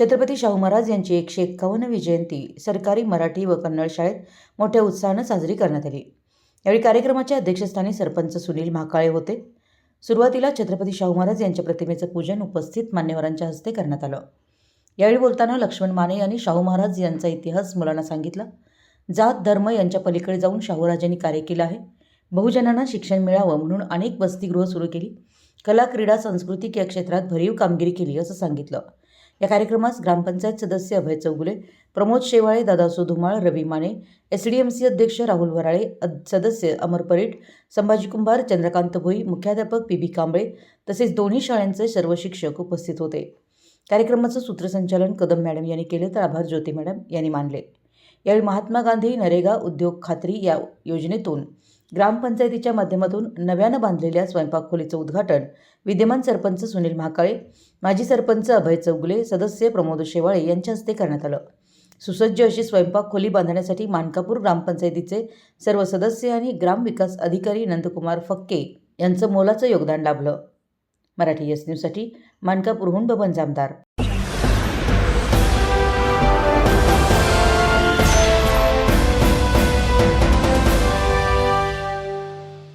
छत्रपती शाहू महाराज यांची एकशे एक्कावन्नवी जयंती सरकारी मराठी व कन्नड शाळेत मोठ्या उत्साहानं साजरी करण्यात आली. यावेळी कार्यक्रमाच्या अध्यक्षस्थानी सरपंच सुनील महाकाळे होते. सुरुवातीला छत्रपती शाहू महाराज यांच्या प्रतिमेचं पूजन उपस्थित मान्यवरांच्या हस्ते करण्यात आलं. यावेळी बोलताना लक्ष्मण माने यांनी शाहू महाराज यांचा इतिहास मुलांना सांगितला. जात धर्म यांच्या पलीकडे जाऊन शाहूराजांनी कार्य केलं आहे. बहुजनांना शिक्षण मिळावं म्हणून अनेक वसतिगृह सुरू केली. कला क्रीडा सांस्कृतिक या क्षेत्रात भरीव कामगिरी केली असं सांगितलं. या कार्यक्रमास ग्रामपंचायत सदस्य Abhay Chougule Pramod Shewale Dadaso Dhumal Ravi Mane S D M C अध्यक्ष राहुल वराळे अद- सदस्य अमर परीट संभाजी कुंभार चंद्रकांत भोई मुख्याध्यापक पी बी कांबळे तसेच दोन्ही शाळांचे सर्व शिक्षक उपस्थित होते. कार्यक्रमाचं सूत्रसंचालन कदम मॅडम यांनी केले तर आभार ज्योती मॅडम यांनी मानले. यावेळी महात्मा गांधी नरेगा उद्योग खात्री या योजनेतून ग्रामपंचायतीच्या माध्यमातून नव्यानं बांधलेल्या स्वयंपाक खोलीचं उद्घाटन विद्यमान सरपंच सुनील महाकाळे माजी सरपंच अभय चौगुले सदस्य प्रमोद शेवाळे यांच्या हस्ते करण्यात आलं. सुसज्ज अशी स्वयंपाक खोली बांधण्यासाठी मानकापूर ग्रामपंचायतीचे सर्व सदस्य आणि ग्रामविकास अधिकारी नंदकुमार फक्के यांचं मोलाचं योगदान लाभलं. मराठी एस न्यूजसाठी मानकापूरहून बबन जामदार.